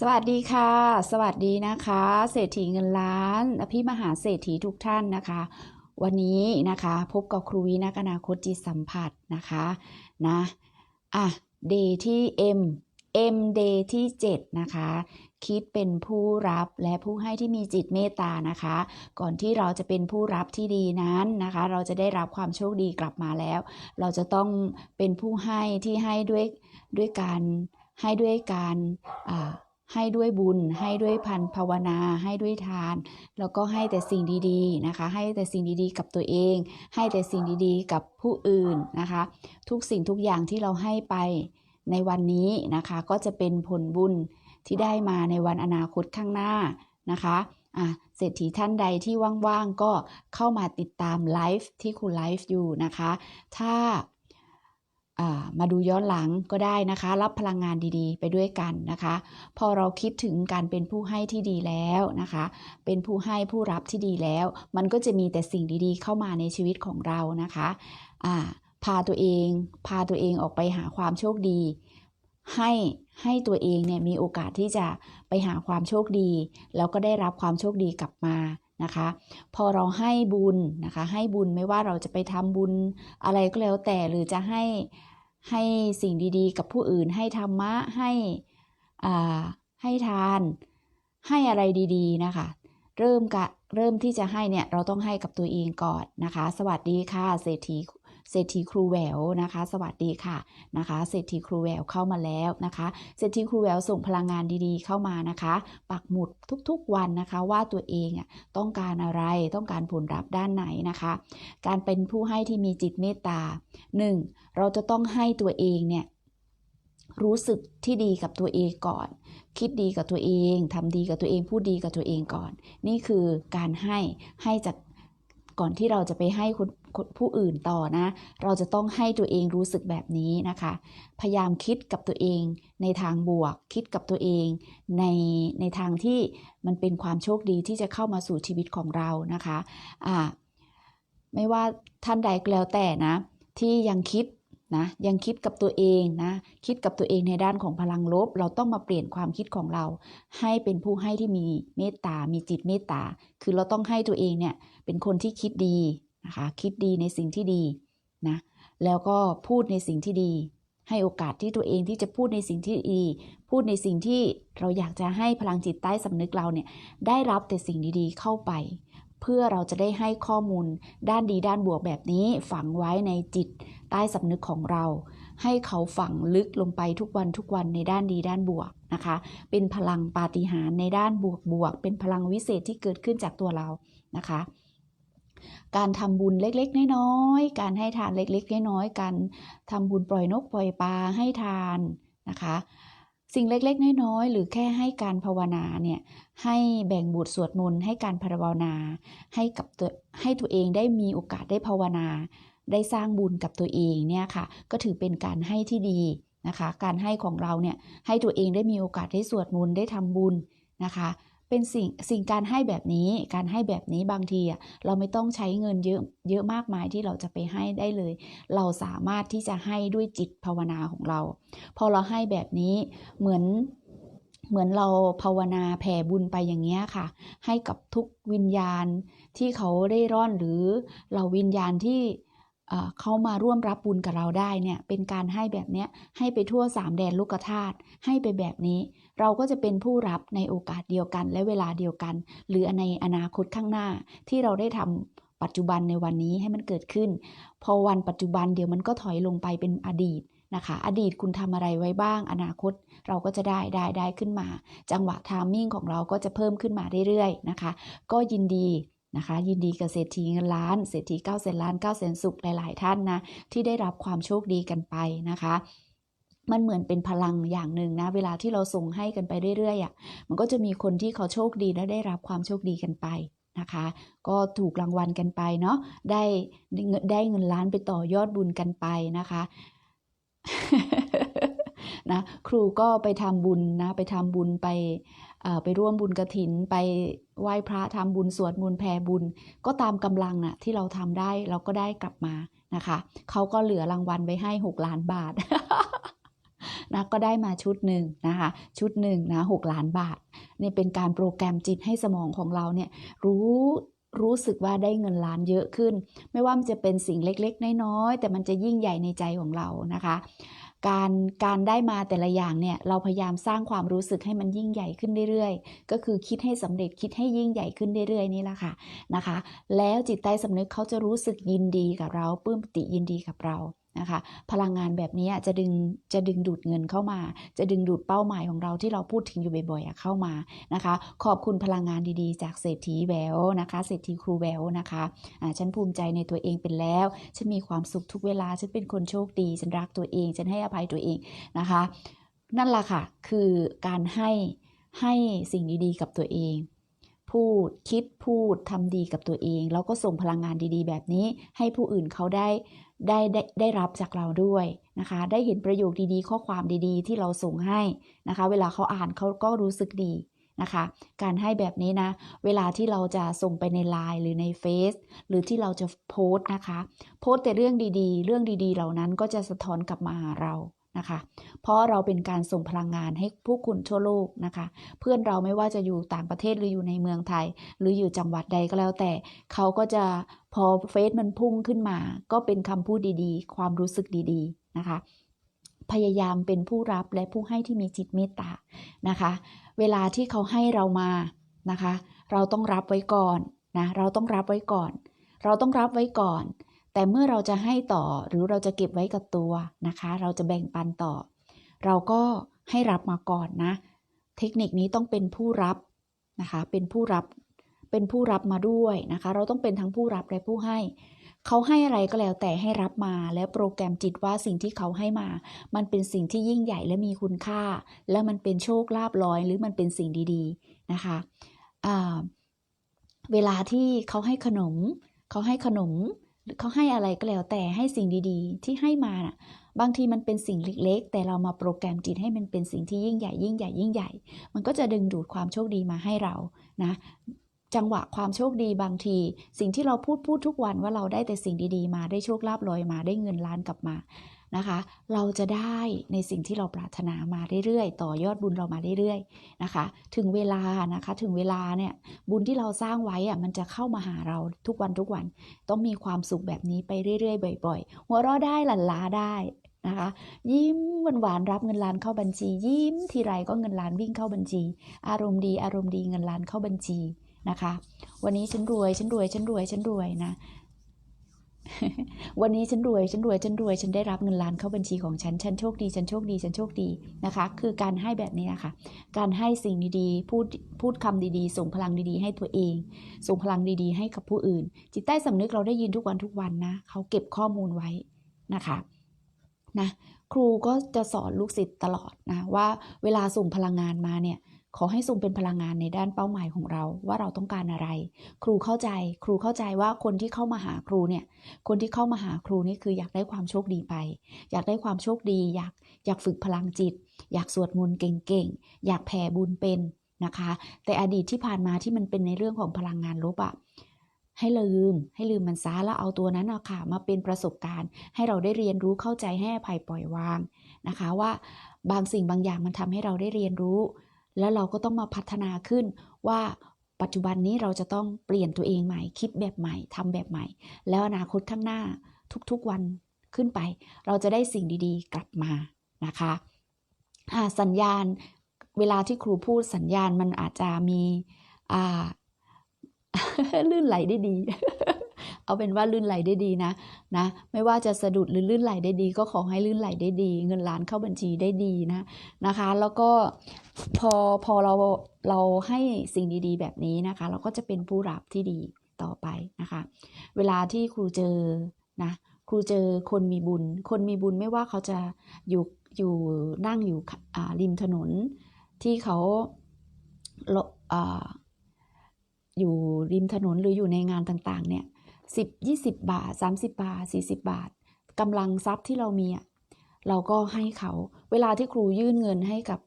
สวัสดีค่ะ สวัสดีนะคะ เศรษฐีเงินล้านพี่มหาเศรษฐีทุกท่านนะคะ วันนี้นะคะพบกับครูวินักอนาคตจิตสัมผัสนะคะนะอะ day ที่ M M day ที่ 7 นะคะ คิดเป็นผู้รับและผู้ให้ที่มีจิตเมตตานะคะ ก่อนที่เราจะเป็นผู้รับที่ดีนั้นนะคะ เราจะได้รับความโชคดีกลับมาแล้ว เราจะต้องเป็นผู้ให้ที่ให้ด้วยด้วยการให้ด้วยการอ่า ให้ด้วยบุญ ให้ด้วยพันภาวนา ให้ด้วยทาน แล้วก็ให้แต่สิ่งดีๆนะคะ ให้แต่สิ่งดีๆ กับตัวเอง ให้แต่สิ่งดีๆ กับผู้อื่นนะคะ ทุกสิ่งทุกอย่างที่เราให้ไปในวันนี้นะคะ ก็จะเป็นผลบุญที่ได้มาในวันอนาคตข้างหน้านะคะอะเศรษฐีท่านใดที่ว่างๆก็เข้ามาติดตามไลฟ์ที่คุณไลฟ์อยู่นะคะ ถ้าอ่า มาดูย้อนหลังก็ได้นะคะ รับพลังงานดีๆ ไปด้วยกันนะคะ พอเราคิดถึงการเป็นผู้ให้ที่ดีแล้วนะคะ เป็นผู้ให้ผู้รับที่ดีแล้ว มันก็จะมีแต่สิ่งดีๆ เข้ามาในชีวิตของเรานะคะาพาตัวเอง พาตัวเองออกไปหาความโชคดี ให้ให้ตัวเองเนี่ยมีโอกาสที่จะไปหาความโชคดี แล้วก็ได้รับความโชคดีกลับมานะคะ พอเราให้บุญนะคะ ให้บุญไม่ว่าเราจะไปทำบุญอะไรก็แล้วแต่หรือจะให้ ให้สิ่งดีๆ กับผู้อื่น ให้ธรรมะให้อ่าให้ทาน ให้อะไรดี ๆ นะคะ เริ่มกะเริ่มที่จะให้เนี่ยเราต้องให้กับตัวเองก่อนนะคะ สวัสดีค่ะเศรษฐี เศรษฐีครูแหววนะคะ สวัสดีค่ะนะคะเศรษฐีครูแหววเข้ามาแล้วนะคะเศรษฐีครูแหววส่งพลังงานดีๆ เข้ามานะคะ ปักหมุดทุกๆวันนะคะ ว่าตัวเองอะต้องการอะไรต้องการผลลัพธ์ด้านไหนนะคะ การเป็นผู้ให้ที่มีจิตเมตตา 1. เราจะต้องให้ตัวเองเนี่ยรู้สึกที่ดีกับตัวเองก่อน คิดดีกับตัวเองทำดีกับตัวเอง พูดดีกับตัวเองก่อน นี่คือการให้ให้จากก่อนที่เราจะไปให้คนคน ผู้อื่นต่อนะ เราจะต้องให้ตัวเองรู้สึกแบบนี้นะคะ พยายามคิดกับตัวเองในทางบวก คิดกับตัวเองในในทางที่มันเป็นความโชคดีที่จะเข้ามาสู่ชีวิตของเรานะคะอ่าไม่ว่าท่านใดก็แล้วแต่นะ ที่ยังคิดนะยังคิดกับตัวเองนะคิดกับตัวเองในด้านของพลังลบ เราต้องมาเปลี่ยนความคิดของเรา ให้เป็นผู้ให้ที่มีเมตตา มีจิตเมตตา คือเราต้องให้ตัวเองเนี่ยเป็นคนที่คิดดี นะคะ คิดดีในสิ่งที่ดีนะ แล้วก็พูดในสิ่งที่ดี ให้โอกาสที่ตัวเองที่จะพูดในสิ่งที่ดี พูดในสิ่งที่เราอยากจะให้พลังจิตใต้สำนึกเราเนี่ยได้รับแต่สิ่งดีๆเข้าไป เพื่อเราจะได้ให้ข้อมูลด้านดีด้านบวกแบบนี้ ฝังไว้ในจิตใต้สำนึกของเรา ให้เขาฝังลึกลงไปทุกวันทุกวันในด้านดีด้านบวกนะคะ เป็นพลังปาฏิหาริย์ในด้านบวกบวกเป็นพลังวิเศษที่เกิดขึ้นจากตัวเรานะคะ การทำบุญเล็กๆ น้อยๆ การให้ทานเล็กๆ น้อยๆ การทำบุญปล่อยนกปล่อยปลาให้ทานนะคะ สิ่งเล็กๆ น้อยๆ หรือแค่ให้การภาวนาเนี่ย ให้แบ่งบทสวดมนต์ให้การภาวนา ให้กับตัวให้ตัวเองได้มีโอกาสได้ภาวนา ได้สร้างบุญกับตัวเองเนี่ยค่ะ ก็ถือเป็นการให้ที่ดีนะคะ การให้ของเราเนี่ย ให้ตัวเองได้มีโอกาสได้สวดมนต์ได้ทำบุญนะคะ เป็นสิ่งสิ่งการให้แบบนี้การให้แบบนี้บางทีอะเราไม่ต้องใช้เงินเยอะเยอะมากมายที่เราจะไปให้ได้เลย เราสามารถที่จะให้ด้วยจิตภาวนาของเรา พอเราให้แบบนี้เหมือนเหมือนเราภาวนาแผ่บุญไปอย่างเงี้ยค่ะ ให้กับทุกวิญญาณที่เขาได้ร่อนหรือเราวิญญาณที่ เขามาร่วมรับบุญกับเราได้เนี่ยเป็นการให้แบบเนี้ยให้ไปทั่วสามแดนโลกธาตุให้ไปแบบนี้ เราก็จะเป็นผู้รับในโอกาสเดียวกันและเวลาเดียวกัน หรือในอนาคตข้างหน้าที่เราได้ทำปัจจุบันในวันนี้ให้มันเกิดขึ้น พอวันปัจจุบันเดี๋ยวมันก็ถอยลงไปเป็นอดีตนะคะ อดีตคุณทำอะไรไว้บ้าง อนาคตเราก็จะได้ได้ได้ขึ้นมา จังหวะทามมิ่งของเราก็จะเพิ่มขึ้นมาเรื่อยๆนะคะ ก็ยินดี นะคะ ยินดีกับเศรษฐีเงินล้านเศรษฐี9ก้าแสนล้าน9ก้าแสนสุขหลาย ๆ ท่านนะที่ได้รับความโชคดีกันไปนะคะมันเหมือนเป็นพลังอย่างหนึ่งนะ เวลาที่เราส่งให้กันไปเรื่อยๆอะมันก็จะมีคนที่เขาโชคดีและได้รับความโชคดีกันไปนะคะ ก็ถูกรางวัลกันไปเนาะได้ได้เงินล้านไปต่อยอดบุญกันไปนะคะนะครูก็ไปทำบุญนะไปทำบุญไป ไปร่วมบุญกระถินไปไหว้พระทำบุญสวดมนต์แผ่บุญ ก็ตามกำลังน่ะที่เราทำได้เราก็ได้กลับมานะคะเขาก็เหลือรางวัลไว้ให้ 6 ล้านบาทนะก็ได้มาชุดหนึ่งนะคะชุดหนึ่งนะหกล้านบาทนี่เป็นการโปรแกรมจิตให้สมองของเราเนี่ยรู้รู้สึกว่าได้เงินล้านเยอะขึ้น ไม่ว่ามันจะเป็นสิ่งเล็กๆ น้อยๆ แต่มันจะยิ่งใหญ่ในใจของเรานะคะ การการได้มาแต่ละอย่างเนี่ยเราพยายามสร้างความรู้สึกให้มันยิ่งใหญ่ขึ้นเรื่อยๆ ก็คือคิดให้สำเร็จคิดให้ยิ่งใหญ่ขึ้นเรื่อยๆนี่แหละค่ะนะคะ แล้วจิตใต้สำนึกเขาจะรู้สึกยินดีกับเราปลื้มปิติยินดีกับเรา นะคะ พลังงานแบบนี้จะดึงจะดึงดูดเงินเข้ามา จะดึงดูดเป้าหมายของเราที่เราพูดถึงอยู่บ่อยๆเข้ามานะคะ ขอบคุณพลังงานดีๆ จากเศรษฐีแววนะคะเศรษฐีครูแววนะคะฉันภูมิใจในตัวเองเป็นแล้ว ฉันมีความสุขทุกเวลา ฉันเป็นคนโชคดี ฉันรักตัวเอง ฉันให้อภัยตัวเองนะคะ นั่นแหละค่ะ คือการให้ให้สิ่งดีๆ กับตัวเอง พูด คิดพูดทำดีกับตัวเอง แล้วก็ส่งพลังงานดีๆ แบบนี้ ให้ผู้อื่นเขาได้ได้ได้ได้รับจากเราด้วยนะคะ ได้เห็นประโยคดีๆ ข้อความดีๆ ที่เราส่งให้นะคะ เวลาเขาอ่านเขาก็รู้สึกดีนะคะ การให้แบบนี้นะ เวลาที่เราจะส่งไปในไลน์หรือในเฟซหรือที่เราจะโพสต์นะคะ โพสต์แต่เรื่องดีๆ เรื่องดีๆ เหล่านั้นก็จะสะท้อนกลับมาหาเรา นะคะ เพราะเราเป็นการส่งพลังงานให้ผู้คุณทั่วโลกนะคะ เพื่อนเราไม่ว่าจะอยู่ต่างประเทศหรืออยู่ในเมืองไทย หรืออยู่จังหวัดใดก็แล้วแต่ เขาก็จะพอเฟซมันพุ่งขึ้นมา ก็เป็นคำพูดดีๆ ความรู้สึกดีๆนะคะ พยายามเป็นผู้รับและผู้ให้ที่มีจิตเมตตานะคะ เวลาที่เขาให้เรามานะคะ เราต้องรับไว้ก่อนนะ เราต้องรับไว้ก่อน เราต้องรับไว้ก่อน แต่เมื่อเราจะให้ต่อหรือเราจะเก็บไว้กับตัวนะคะ เราจะแบ่งปันต่อ เราก็ให้รับมาก่อนนะ เทคนิคนี้ต้องเป็นผู้รับนะคะ เป็นผู้รับ เป็นผู้รับมาด้วยนะคะ เราต้องเป็นทั้งผู้รับและผู้ให้ เขาให้อะไรก็แล้วแต่ให้รับมา แล้วโปรแกรมจิตว่าสิ่งที่เขาให้มา มันเป็นสิ่งที่ยิ่งใหญ่และมีคุณค่า และมันเป็นโชคลาภลอย หรือมันเป็นสิ่งดี ๆนะคะเวลาที่เขาให้ขนม เขาให้ขนม เขาให้อะไรก็แล้วแต่ให้สิ่งดีๆ ที่ให้มาน่ะ บางทีมันเป็นสิ่งเล็กๆ แต่เรามาโปรแกรมจิตให้มันเป็นสิ่งที่ยิ่งใหญ่ยิ่งใหญ่ยิ่งใหญ่ มันก็จะดึงดูดความโชคดีมาให้เรานะจังหวะความโชคดีบางที สิ่งที่เราพูดพูดทุกวันว่าเราได้แต่สิ่งดีๆ มาได้โชคลาภลอยมาได้เงินล้านกลับมา นะคะ เราจะได้ในสิ่งที่เราปรารถนามาเรื่อยๆ ต่อยอดบุญเรามาเรื่อยๆนะคะ ถึงเวลานะคะถึงเวลาเนี่ยบุญที่เราสร้างไว้อะมันจะเข้ามาหาเราทุกวันทุกวัน ต้องมีความสุขแบบนี้ไปเรื่อยๆ บ่อย ๆ หัวเราะได้หลั่นล้าได้นะคะยิ้มหวานๆรับเงินล้านเข้าบัญชี ยิ้มทีไรก็เงินล้านวิ่งเข้าบัญชี อารมณ์ดีอารมณ์ดีเงินล้านเข้าบัญชีนะคะ วันนี้ฉันรวยฉันรวยฉันรวยฉันรวยนะ วันนี้ฉันรวยฉันรวยฉันรวยฉันได้รับเงินล้านเข้าบัญชีของฉันฉันโชคดีฉันโชคดีฉันโชคดีนะคะ คือการให้แบบนี้นะคะ การให้สิ่งดีๆพูดพูดคำดีๆ ส่งพลังดีๆ ให้ตัวเอง ส่งพลังดีๆ ให้กับผู้อื่น จิตใต้สำนึกเราได้ยินทุกวันทุกวันนะเขาเก็บข้อมูลไว้นะคะนะครูก็จะสอนลูกศิษย์ตลอดนะว่าเวลาส่งพลังงานมาเนี่ย ขอให้ส่งเป็นพลังงานในด้านเป้าหมายของเราว่าเราต้องการอะไร ครูเข้าใจ ครูเข้าใจว่าคนที่เข้ามาหาครูเนี่ย คนที่เข้ามาหาครูนี่คืออยากได้ความโชคดีไป อยากได้ความโชคดี อยากอยากฝึกพลังจิต อยากสวดมนต์เก่งๆ อยากแผ่บุญเป็นนะคะ แต่อดีตที่ผ่านมาที่มันเป็นในเรื่องของพลังงานลบอะให้ลืม ให้ลืมมันซะแล้วเอาตัวนั้นอะค่ะ มาเป็นประสบการณ์ ให้เราได้เรียนรู้เข้าใจให้อภัยปล่อยวางนะคะว่าบางสิ่งบางอย่างมันทำให้เราได้เรียนรู้ แล้วเราก็ต้องมาพัฒนาขึ้นว่าปัจจุบันนี้เราจะต้องเปลี่ยนตัวเองใหม่ คิดแบบใหม่ทำแบบใหม่ แล้วอนาคตข้างหน้าทุกๆวันขึ้นไป เราจะได้สิ่งดีๆ กลับมานะคะสัญญาณเวลาที่ครูพูดสัญญาณมันอาจจะมีลื่นไหลได้ดี เอาเป็นว่าลื่นไหลได้ดีนะนะ ไม่ว่าจะสะดุดหรือลื่นไหลได้ดี ก็ขอให้ลื่นไหลได้ดี เงินล้านเข้าบัญชีได้ดีนะนะคะ แล้วก็พอพอเราเราให้สิ่งดีๆ แบบนี้นะคะ เราก็จะเป็นผู้รับที่ดีต่อไปนะคะ เวลาที่ครูเจอนะครูเจอคนมีบุญ คนมีบุญไม่ว่าเขาจะอยู่อยู่นั่งอยู่ริมถนนที่เขาลอ่าอยู่ริมถนนหรืออยู่ในงานต่างๆ เนี่ย สิบยี่สิบบาทสามสิบาทสี่สิบาทกำลังทรัพย์ที่เรามีอะเราก็ให้เขาเวลาที่ครูยื่นเงินให้กับ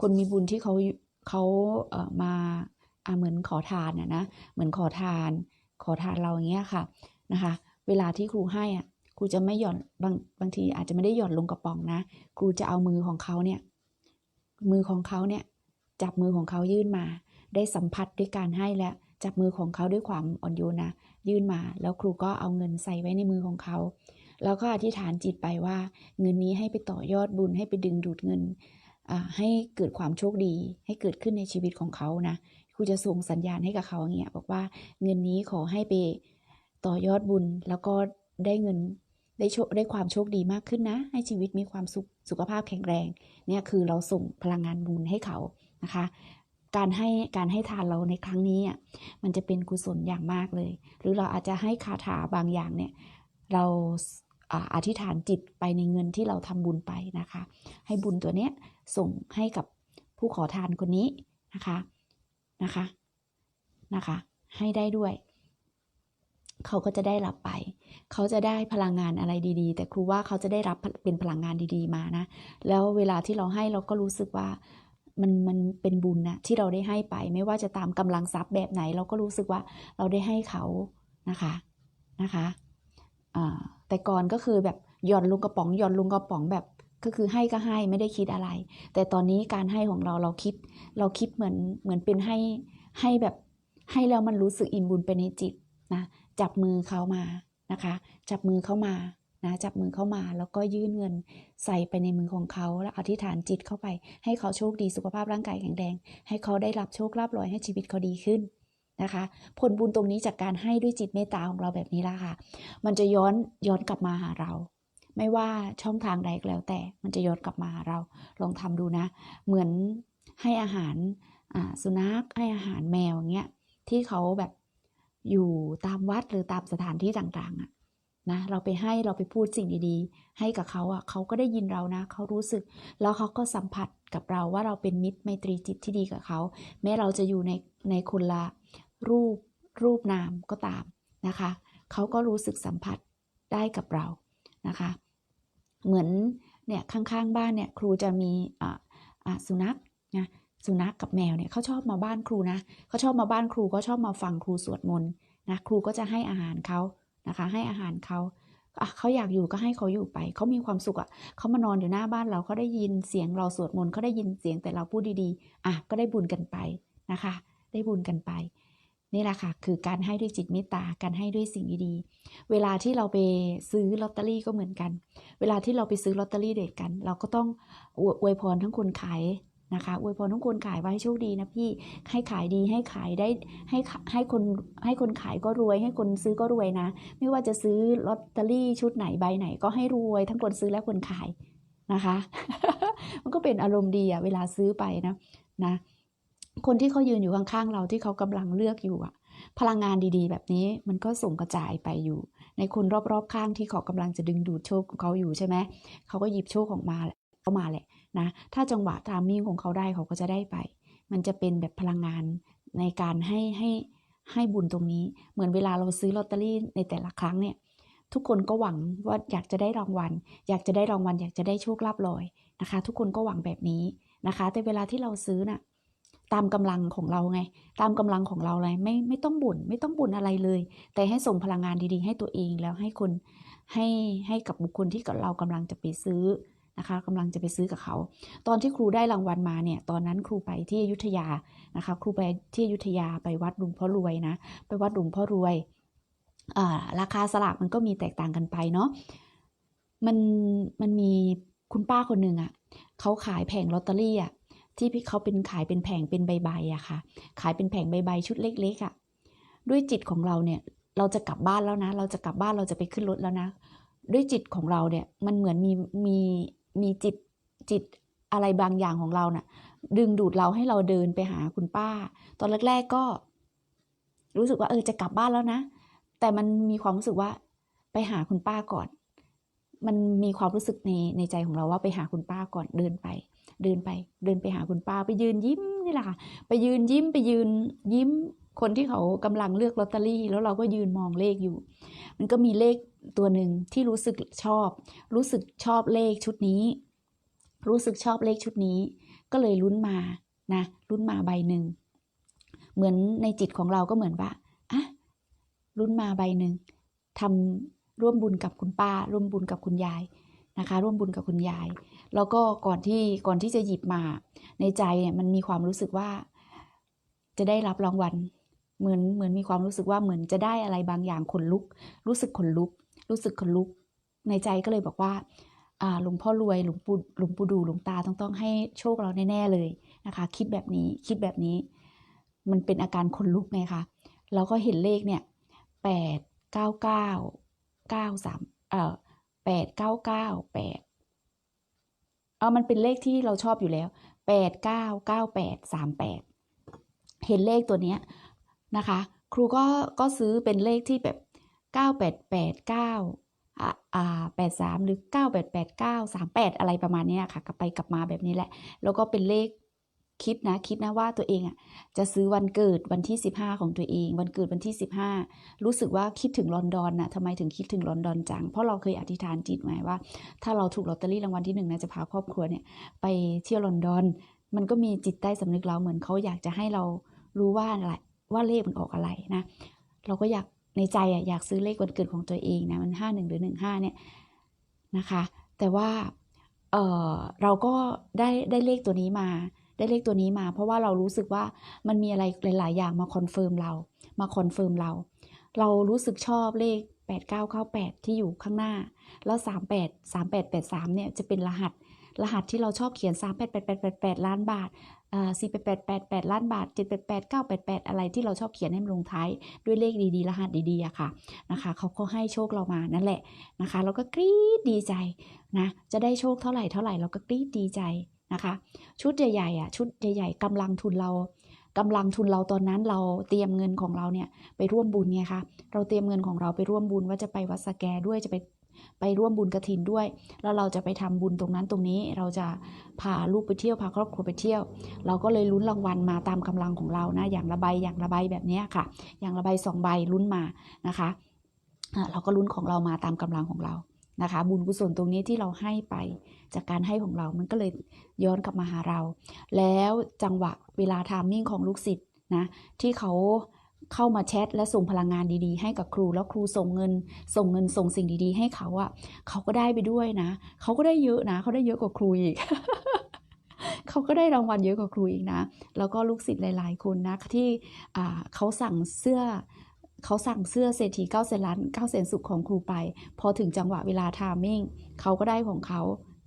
คนมีบุญที่เขาเขาเอ่อมาเหมือนขอทานน่ะนะเหมือนขอทาน ขอทานเราอย่างเงี้ยค่ะนะคะ เวลาที่ครูให้อะครูจะไม่หย่อนบางบางทีอาจจะไม่ได้หย่อนลงกระป๋องนะ ครูจะเอามือของเขาเนี่ยมือของเขาเนี่ยจับมือของเขายื่นมา ได้สัมผัสด้วยการให้และ จับมือของเขาด้วยความอ่อนโยนนะ ยื่นมา แล้วครูก็เอาเงินใส่ไว้ในมือของเขา แล้วก็อธิษฐานจิตไปว่า เงินนี้ให้ไปต่อยอดบุญให้ไปดึงดูดเงินอ่าให้เกิดความโชคดี ให้เกิดขึ้นในชีวิตของเขานะครูจะส่งสัญญาณให้กับเขาอย่างเงี้ยบอกว่าเงินนี้ขอให้ไปต่อยอดบุญแล้วก็ได้เงินได้โชได้ความโชคดีมากขึ้นนะ ให้ชีวิตมีความสุขสุขภาพแข็งแรงเนี่ยคือเราส่งพลังงานบุญให้เขานะคะ การให้การให้ทานเราในครั้งนี้อะมันจะเป็นกุศลอย่างมากเลย หรือเราอาจจะให้คาถาบางอย่างเนี่ยเราอธิษฐานจิตไปในเงินที่เราทำบุญไปนะคะ ให้บุญตัวเนี้ยส่งให้กับผู้ขอทานคนนี้นะคะนะคะนะคะ ให้ได้ด้วย เขาก็จะได้รับไป เขาจะได้พลังงานอะไรดีๆ แต่ครูว่าเขาจะได้รับเป็นพลังงานดีๆมานะ แล้วเวลาที่เราให้เราก็รู้สึกว่า มันมันเป็นบุญนะที่เราได้ให้ไป ไม่ว่าจะตามกำลังทรัพย์แบบไหน เราก็รู้สึกว่าเราได้ให้เขานะคะนะคะแต่ก่อนก็คือแบบหย่อนลงกระป๋องหย่อนลงกระป๋องแบบก็คือให้ก็ให้ไม่ได้คิดอะไร แต่ตอนนี้การให้ของเราเราคิด เราคิดเหมือนเหมือนเป็นให้ให้แบบให้แล้วมันรู้สึกอิ่มบุญไปในจิตนะจับมือเขามานะคะ จับมือเข้ามา นะจับมือเข้ามาแล้วก็ยื่นเงินใส่ไปในมือของเขา แล้วอธิษฐานจิตเข้าไป ให้เขาโชคดีสุขภาพร่างกายแข็งแรง ให้เขาได้รับโชคลาภลอยให้ชีวิตเขาดีขึ้นนะคะ ผลบุญตรงนี้จากการให้ด้วยจิตเมตตาของเราแบบนี้ละค่ะ มันจะย้อนย้อนกลับมาหาเรา ไม่ว่าช่องทางใดก็แล้วแต่ มันจะย้อนกลับมาหาเราลองทำดูนะ เหมือนให้อาหารสุนัขให้อาหารแมวเงี้ยที่เขาแบบอยู่ตามวัดหรือตามสถานที่ต่างๆอะ นะเราไปให้เราไปพูดสิ่งดีๆ ให้กับเขาอะเขาก็ได้ยินเรานะเขารู้สึก แล้วเขาก็สัมผัสกับเราว่าเราเป็นมิตรไมตรีจิตที่ดีกับเขา แม้เราจะอยู่ในในคนละรูปรูปนามก็ตามนะคะเขาก็รู้สึกสัมผัสได้กับเรานะคะ เหมือนเนี่ยข้างๆบ้านเนี่ยครูจะมีอ่าอ่าสุนัขนะสุนัขกับแมวเนี่ยเขาชอบมาบ้านครูนะเขาชอบมาบ้านครูก็ชอบมาฟังครูสวดมนต์นะครูก็จะให้อาหารเขา นะคะ ให้อาหารเขาเขาอยากอยู่ก็ให้เขาอยู่ไปเขามีความสุขอะเขามานอนอยู่หน้าบ้านเราเขาได้ยินเสียงเราสวดมนต์เขาได้ยินเสียงแต่เราพูดดีๆอะก็ได้บุญกันไปนะคะ ได้บุญกันไปนี่แหละค่ะ คือการให้ด้วยจิตเมตตาการให้ด้วยสิ่งดีๆ เวลาที่เราไปซื้อลอตเตอรี่ก็เหมือนกัน เวลาที่เราไปซื้อลอตเตอรี่เด็กกัน เราก็ต้องอวยพรทั้งคนขาย นะคะอวยพรทั้งคนขายว่าให้โชคดีนะพี่ให้ขายดีให้ขายได้ให้ให้คนให้คนขายก็รวย ให้คนซื้อก็รวยนะ ไม่ว่าจะซื้อลอตเตอรี่ชุดไหนใบไหน ก็ให้รวยทั้งคนซื้อและคนขายนะคะ มันก็เป็นอารมณ์ดีอะเวลาซื้อไปนะนะ คนที่เขายืนอยู่ข้างๆเราที่เขากำลังเลือกอยู่อะพลังงานดีๆ แบบนี้มันก็ส่งกระจายไปอยู่ ในคนรอบๆข้างที่เขากำลังจะดึงดูดโชคของเขาอยู่ใช่ไหมเขาก็หยิบโชคของมาเข้ามาแหละ นะ ถ้าจังหวะทามมิ่งของเขาได้เขาก็จะได้ไป มันจะเป็นแบบพลังงานในการให้ให้ให้บุญตรงนี้ เหมือนเวลาเราซื้อลอตเตอรี่ในแต่ละครั้งเนี่ย ทุกคนก็หวังว่าอยากจะได้รางวัล อยากจะได้รางวัล อยากจะได้โชคลาภลอยนะคะ ทุกคนก็หวังแบบนี้นะคะ แต่เวลาที่เราซื้อน่ะตามกำลังของเราไง ตามกำลังของเราเลยไม่ไม่ต้องบ่นไม่ต้องบ่นอะไรเลย แต่ให้ส่งพลังงานดีๆ ให้ตัวเองแล้วให้คนให้ให้กับบุคคลที่เรากำลังจะไปซื้อ นะคะกำลังจะไปซื้อกับเขา ตอนที่ครูได้รางวัลมาเนี่ยตอนนั้นครูไปที่อยุธยานะคะครูไปที่อยุธยาไปวัดหลวงพ่อรวยนะไปวัดหลวงพ่อรวยราคาสลากมันก็มีแตกต่างกันไปเนาะมันมันมีคุณป้าคนหนึ่งอะ่ะเขาขายแผงลอตเตอรี่อะที่พี่เขาเป็นขายเป็นแผงเป็นใบๆอะค่ะ ขายเป็นแผงใบๆชุดเล็กๆอะด้วยจิตของเราเนี่ย เราจะกลับบ้านแล้วนะ เราจะกลับบ้านเราจะไปขึ้นรถแล้วนะ ด้วยจิตของเราเนี่ย มันเหมือนมีมี มีจิตจิตอะไรบางอย่างของเราน่ะ ดึงดูดเราให้เราเดินไปหาคุณป้า ตอนแรก ๆก็ รู้สึกว่าเออจะกลับบ้านแล้วนะ แต่มันมีความรู้สึกว่า ไปหาคุณป้าก่อน มันมีความรู้สึกในในใจของเราว่าไปหาคุณป้าก่อนเดินไป เดินไป เดินไปหาคุณป้าไปยืนยิ้มนี่แหละค่ะไปยืนยิ้มไปยืนยิ้มคนที่เขากำลังเลือกลอตเตอรี่ แล้วเราก็ยืนมองเลขอยู่ มันก็มีเลขตัวหนึ่งที่รู้สึกชอบ รู้สึกชอบเลขชุดนี้ รู้สึกชอบเลขชุดนี้ ก็เลยลุ้นมานะลุ้นมาใบหนึ่งเหมือนในจิตของเราก็เหมือนว่าอะลุ้นมาใบหนึ่งทร่วมบุญกับคุณป้า ร่วมบุญกับคุณยายนะคะ ร่วมบุญกับคุณยาย แล้วก็ก่อนที่ก่อนที่จะหยิบมา ในใจเนี่ยมันมีความรู้สึกว่าจะได้รับรางวัล เหมือนเหมือนมีความรู้สึกว่าเหมือนจะได้อะไรบางอย่างขนลุก รู้สึกขนลุก รู้สึกขนลุก ในใจก็เลยบอกว่าหลวงพ่อรวยหลวงปู่หลวงปู่ดูหลวงตาต้องต้องให้โชคเราแน่ๆเลยนะคะ คิดแบบนี้คิดแบบนี้ มันเป็นอาการขนลุกไงคะเราก็เห็นเลขเนี่ยแปดเก้าเก้าเก้าสามเอ่อแปดเก้าเก้าแปดเออมันเป็นเลขที่เราชอบอยู่แล้วแปดเก้าเก้าแปดสามแปดเห็นเลขตัวเนี้ย นะคะ ครูก็ก็ซื้อเป็นเลขที่แบบเก้าแปดแปดเก้าอ่าอ่าแปดสามหรือเก้าแปดแปดเก้าสามแปดอะไรประมาณนี้ค่ะ กลับไปกลับมาแบบนี้แหละ แล้วก็เป็นเลขคิดนะคิดนะว่าตัวเองอะจะซื้อวันเกิดวันที่ 15 ของตัวเอง วันเกิดวันที่ 15 รู้สึกว่าคิดถึงลอนดอนนะทำไมถึงคิดถึงลอนดอนจัง เพราะเราเคยอธิษฐานจิตไว้ว่า ถ้าเราถูกลอตเตอรี่รางวัลที่หนึ่งนะจะพาครอบครัวเนี่ยไปเที่ยวลอนดอน มันก็มีจิตใต้สำนึกเราเหมือนเขาอยากจะให้เรารู้ว่าอะไร ว่าเลขมันออกอะไรนะ เราก็อยากในใจอะอยากซื้อเลขวันเกิดของตัวเองนะมันห้าหนึ่งหรือหนึ่งห้าเนี่ยนะคะ แต่ว่าเออเราก็ได้ได้เลขตัวนี้มา ได้เลขตัวนี้มา เพราะว่าเรารู้สึกว่ามันมีอะไรหลาย ๆ อย่างมาคอนเฟิร์มเรามาคอนเฟิร์มเรา เรารู้สึกชอบเลข 8998 ที่อยู่ข้างหน้า แล้ว 38 3883 เนี่ยจะเป็นรหัสรหัสที่เราชอบเขียน 388888 ล้านบาท อ่า48888ล้านบาท788 988อะไรที่เราชอบเขียนให้มันลงท้ายด้วยเลขดีๆ รหัสดีๆอะค่ะนะคะเขาก็ให้โชคเรามานั่นแหละนะคะ เราก็กรี๊ดดีใจนะจะได้โชคเท่าไหร่เท่าไหร่เราก็กรี๊ดดีใจนะคะ ชุดใหญ่ๆอะชุดใหญ่ ๆกำลังทุนเรากำลังทุนเราตอนนั้นเราเตรียมเงินของเราเนี่ยไปร่วมบุญไงคะเราเตรียมเงินของเราไปร่วมบุญว่าจะไปวัดสแกด้วยจะไป ไปร่วมบุญกระถินด้วย แล้วเราจะไปทำบุญตรงนั้นตรงนี้เราจะพาลูกไปเที่ยวพาครอบครัวไปเที่ยว เราก็เลยลุ้นรางวัลมาตามกำลังของเรานะ อย่างละใบอย่างละใบแบบนี้ค่ะ อย่างละใบสองใบลุ้นมานะคะเราก็ลุ้นของเรามาตามกำลังของเรานะคะ บุญกุศลตรงนี้ที่เราให้ไปจากการให้ของเรา มันก็เลยย้อนกลับมาหาเรา แล้วจังหวะเวลาทามมิ่งของลูกศิษย์นะที่เขา เข้ามาแชทและส่งพลังงานดีๆ ให้กับครูแล้วครูส่งเงิน ส่งเงินส่งสิ่งดีๆ ให้เขาอะเขาก็ได้ไปด้วยนะเขาก็ได้เยอะนะเขาได้เยอะกว่าครูอีกเขาก็ได้รางวัลเยอะกว่าครูอีกนะ แล้วก็ลูกศิษย์หลาย ๆ คนนะที่เขาสั่งเสื้อเขาสั่งเสื้อเศรษฐีเก้าแสนล้านเก้าแสนสุขของครูไป พอถึงจังหวะเวลาทามมิ่งเขาก็ได้ของเขา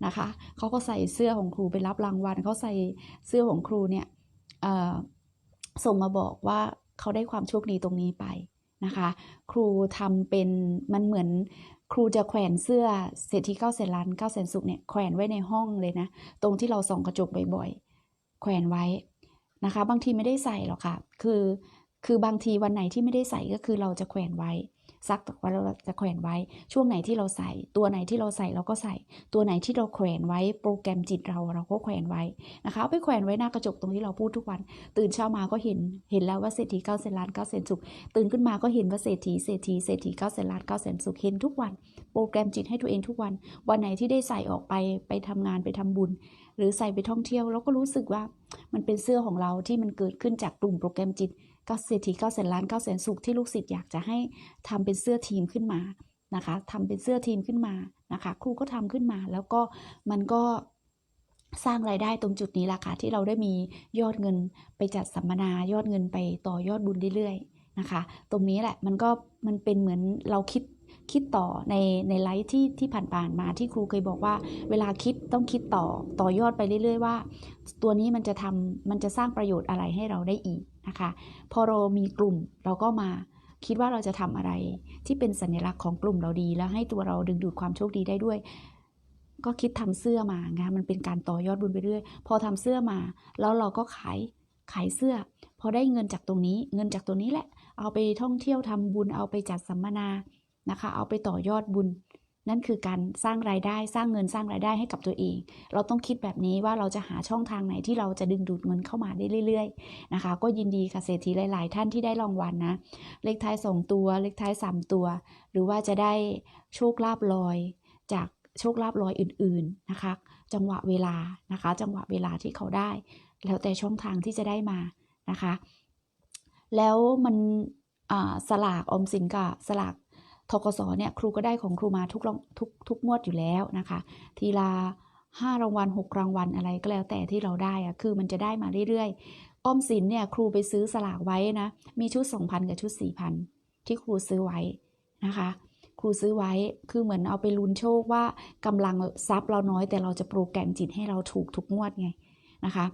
นะคะเขาก็ใส่เสื้อของครูไปรับรางวัลเขาใส่เสื้อของครูเนี่ยส่งมาบอกว่า เขาได้ความโชคดีตรงนี้ไปนะคะ ครูทำเป็นมันเหมือนครูจะแขวนเสื้อเศรษฐีเก้าแสนล้านเก้าแสนสุขเนี่ยแขวนไว้ในห้องเลยนะ ตรงที่เราส่องกระจกบ่อยๆ แขวนไว้นะคะ บางทีไม่ได้ใส่หรอกค่ะ คือคือบางทีวันไหนที่ไม่ได้ใส่ก็คือเราจะแขวนไว้ ซักแต่ว่าเราจะแขวนไว้ ช่วงไหนที่เราใส่ ตัวไหนที่เราใส่เราก็ใส่ ตัวไหนที่เราแขวนไว้ โปรแกรมจิตเราเราก็แขวนไว้นะคะไปแขวนไว้หน้ากระจกตรงที่เราพูดทุกวัน ตื่นเช้ามาก็เห็นเห็นแล้วว่าเศรษฐีเก้าแสนล้านเก้าแสนสุขตื่นขึ้นมาก็เห็นว่าเศรษฐีเศรษฐีเศรษฐีเก้าแสนล้านเก้าแสนสุขเห็นทุกวัน โปรแกรมจิตให้ตัวเองทุกวัน วันไหนที่ได้ใส่ออกไปไปทำงานไปทำบุญ หรือใส่ไปท่องเที่ยวเราก็รู้สึกว่ามันเป็นเสื้อของเราที่มันเกิดขึ้นจากกลุ่มโปรแกรมจิต ก็เศรษฐีเก้าแสนล้านเก้าแสนสุขที่ลูกศิษย์อยากจะให้ทำเป็นเสื้อทีมขึ้นมานะคะทำเป็นเสื้อทีมขึ้นมานะคะครูก็ทำขึ้นมาแล้วก็มันก็สร้างรายได้ตรงจุดนี้แหละค่ะที่เราได้มียอดเงินไปจัดสัมมนายอดเงินไปต่อยอดบุญเรื่อยๆนะคะ ตรงนี้แหละมันก็มันเป็นเหมือนเราคิดคิดต่อในในไลฟ์ที่ที่ผ่านๆมาที่ครูเคยบอกว่า เวลาคิดต้องคิดต่อต่อยอดไปเรื่อย ๆ ว่า ตัวนี้มันจะทำมันจะสร้างประโยชน์อะไรให้เราได้อีกนะคะ พอเรามีกลุ่มเราก็มาคิดว่าเราจะทำอะไร ที่เป็นสัญลักษณ์ของกลุ่มเราดี แล้วให้ตัวเราดึงดูดความโชคดีได้ด้วย ก็คิดทำเสื้อมาไงมันเป็นการต่อยอดบุญไปเรื่อยพอทำเสื้อมา แล้วเราก็ขายขายเสื้อ พอได้เงินจากตรงนี้ เงินจากตรงนี้แหละ เอาไปท่องเที่ยวทำบุญเอาไปจัดสัมมนานะคะ เอาไปต่อยอดบุญ นั่นคือการสร้างรายได้สร้างเงินสร้างรายได้ให้กับตัวเอง เราต้องคิดแบบนี้ว่าเราจะหาช่องทางไหนที่เราจะดึงดูดเงินเข้ามาได้เรื่อยๆนะคะ ก็ยินดีค่ะเศรษฐีหลาย ๆ ท่านที่ได้รางวัลนะเลขท้าย 2 ตัวเลขท้าย 3 ตัว หรือว่าจะได้โชคลาภลอย จากโชคลาภลอยอื่น ๆนะคะ จังหวะเวลานะคะ จังหวะเวลาที่เขาได้ แล้วแต่ช่องทางที่จะได้มานะคะ แล้วมันสลากอมสินกับสลาก ทกสเนี่ยครูก็ได้ของครูมาทุกทุกทุกงวดอยู่แล้วนะคะ ทีละห้ารางวัลหกรางวัลอะไรก็แล้วแต่ที่เราได้อะคือมันจะได้มาเรื่อยๆ ออมสินเนี่ยครูไปซื้อสลากไว้นะ มีชุด2,000กับชุด4,000ที่ครูซื้อไว้นะคะ ครูซื้อไว้คือเหมือนเอาไปลุ้นโชคว่ากำลังทรัพย์เราน้อยแต่เราจะโปรแกรมจิตให้เราถูกทุกงวดไงนะคะ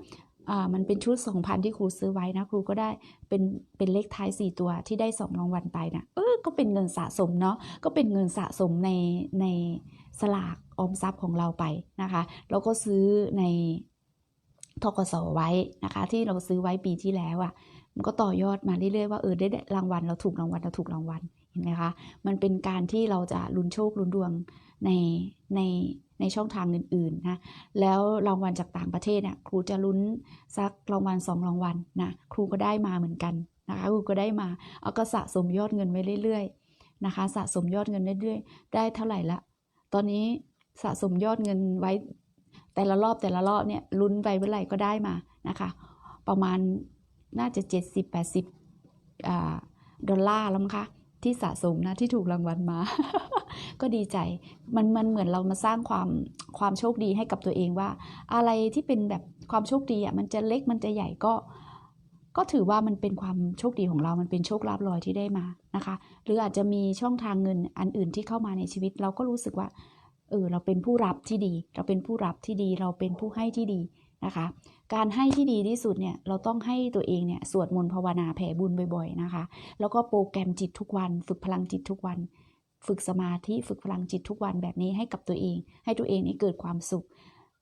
มันเป็นชุด 2,000 ที่ครูซื้อไว้นะ ครูก็ได้เป็นเป็นเลขท้าย 4 ตัวที่ได้ 2 รางวัลไปนะเออก็เป็นเงินสะสมเนาะก็เป็นเงินสะสมในในสลากออมทรัพย์ของเราไปนะคะแล้วก็ซื้อในทกสไว้นะคะ ที่เราซื้อไว้ปีที่แล้วอะ่ะมันก็ต่อยอดมาเรื่อยๆว่าเออได้รางวัลเราถูกรางวัลเราถูกรางวัล ห็นไหมคะมันเป็นการที่เราจะลุ้นโชคลุ้นดวงในในในช่องทางอื่นๆนะแล้วรางวัลจากต่างประเทศเนี่ยครูจะลุ้นสักรางวัลสองรางวัลนะครูก็ได้มาเหมือนกันนะคะครูก็ได้มาเอาก็สะสมยอดเงินไว้เรื่อยๆนะคะ สะสมยอดเงินเรื่อยๆ ได้เท่าไหร่ละตอนนี้สะสมยอดเงินไว้แต่ละรอบแต่ละรอบเนี่ยลุ้นไปเมื่อไหร่ก็ได้มานะคะประมาณน่าจะ 70-80อ่าดอลลาร์แล้วมั้งคะ ที่สะสมนะที่ถูกรางวัลมา ก็ดีใจ มันมันเหมือนเรามาสร้างความความโชคดีให้กับตัวเองว่า อะไรที่เป็นแบบความโชคดีอะมันจะเล็กมันจะใหญ่ก็ ก็ถือว่ามันเป็นความโชคดีของเรา มันเป็นโชคลาภลอยที่ได้มานะคะ หรืออาจจะมีช่องทางเงินอันอื่นที่เข้ามาในชีวิต เราก็รู้สึกว่าเออเราเป็นผู้รับที่ดี เราเป็นผู้รับที่ดี เราเป็นผู้ให้ที่ดี นะคะ การให้ที่ดีที่สุดเนี่ยเราต้องให้ตัวเองเนี่ยสวดมนต์ภาวนาแผ่บุญบ่อยๆนะคะ แล้วก็โปรแกรมจิตทุกวัน ฝึกพลังจิตทุกวัน ฝึกสมาธิฝึกพลังจิตทุกวันแบบนี้ให้กับตัวเอง ให้ตัวเองนี่เกิดความสุข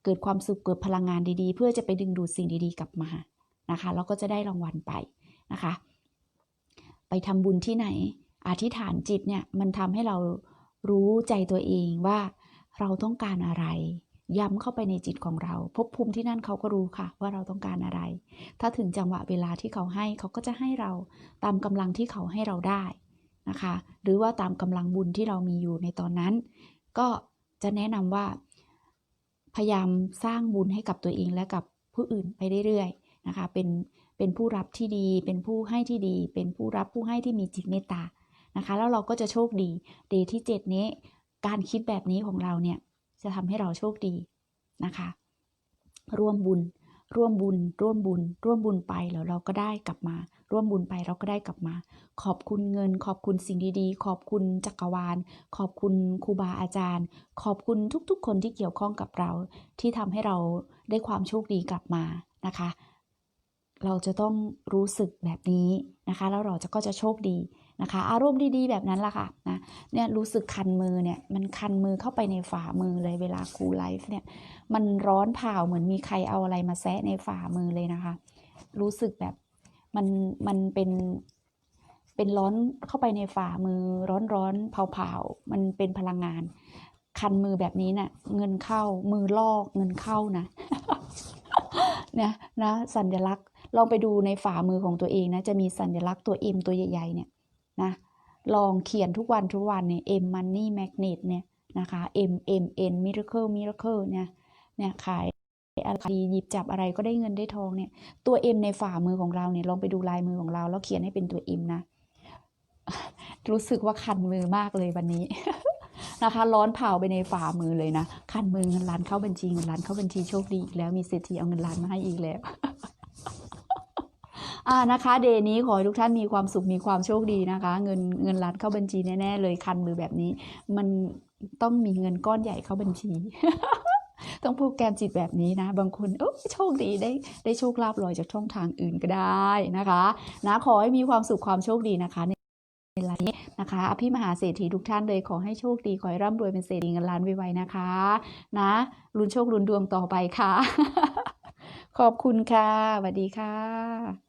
เกิดความสุขเกิดพลังงานดีๆ เพื่อจะไปดึงดูดสิ่งดีๆกลับมานะคะแล้วก็จะได้รางวัลไปนะคะ ไปทำบุญที่ไหน อธิษฐานจิตเนี่ยมันทำให้เรารู้ใจตัวเองว่าเราต้องการอะไร ย้ำเข้าไปในจิตของเราภพภูมิที่นั่นเขาก็รู้ค่ะว่าเราต้องการอะไร ถ้าถึงจังหวะเวลาที่เขาให้เขาก็จะให้เราตามกำลังที่เขาให้เราได้นะคะ หรือว่าตามกำลังบุญที่เรามีอยู่ในตอนนั้น ก็จะแนะนำว่า พยายามสร้างบุญให้กับตัวเองและกับผู้อื่นไปเรื่อยๆนะคะ เป็นเป็นผู้รับที่ดี เป็นผู้ให้ที่ดี เป็นผู้รับผู้ให้ที่มีจิตเมตตานะคะ แล้วเราก็จะโชคดีเดย์ที่ 7 นี้ การคิดแบบนี้ของเราเนี่ย จะทำให้เราโชคดีนะคะ ร่วมบุญ ร่วมบุญ ร่วมบุญ ร่วมบุญไปแล้วเราก็ได้กลับมา ร่วมบุญไปเราก็ได้กลับมา ขอบคุณเงิน ขอบคุณสิ่งดีๆ ขอบคุณจักรวาล ขอบคุณครูบาอาจารย์ ขอบคุณทุกๆ คนที่เกี่ยวข้องกับเรา ที่ทำให้เราได้ความโชคดีกลับมานะคะ เราจะต้องรู้สึกแบบนี้นะคะ แล้วเราจะก็จะโชคดี นะคะ อารมณ์ดีๆ แบบนั้นล่ะค่ะนะเนี่ยรู้สึกคันมือเนี่ยมันคันมือเข้าไปในฝ่ามือเลยเวลาครูไลฟ์เนี่ยมันร้อนเผาเหมือนมีใครเอาอะไรมาแซะในฝ่ามือเลยนะคะ รู้สึกแบบมันมันเป็นเป็นร้อนเข้าไปในฝ่ามือร้อนร้อนๆเผาๆมันเป็นพลังงาน คันมือแบบนี้นะ่ะเงินเข้ามือลอกเงินเข้านะเนี่ยนะสัญลักษณ์ลองไปดูในฝ่ามือของตัวเองนะจะมีสัญลักษณ์ตัว M ตัวใหญ่ๆเนี่ย นะลองเขียนทุกวันทุกวันเนี่ย M Money Magnet เนี่ยนะคะ M M N Miracle Miracle เนี่ยเนี่ยขายอะไรดีหยิบจับอะไรก็ได้เงินได้ทองเนี่ย ตัว M ในฝ่ามือของเราเนี่ยลองไปดูลายมือของเรา แล้วเขียนให้เป็นตัว M นะ รู้สึกว่าคันมือมากเลยวันนี้นะคะ ร้อนเผาไปในฝ่ามือเลยนะ คันมือเงินล้านเข้าบัญชีเงินล้านเข้าบัญชีโชคดีอีกแล้วมีเศรษฐีเอาเงินล้านมาให้อีกแล้ว อ่านะคะ เดย์นี้ขอให้ทุกท่านมีความสุขมีความโชคดีนะคะ เงินเงินล้านเข้าบัญชีแน่ๆเลยคันมือแบบนี้ มันต้องมีเงินก้อนใหญ่เข้าบัญชี ต้องโปรแกรมจิตแบบนี้นะ บางคนโอ้โชคดีได้ได้โชคลาภลอยจากช่องทางอื่นก็ได้นะคะ นะขอให้มีความสุขความโชคดีนะคะในเวลานี้นะคะอภิมหาเศรษฐีทุกท่านเลยขอให้โชคดี ขอให้ร่ำรวยเป็นเศรษฐีเงินล้านไวๆนะคะ นะลุ้นโชคลุ้นดวงต่อไปค่ะ ขอบคุณค่ะสวัสดีค่ะ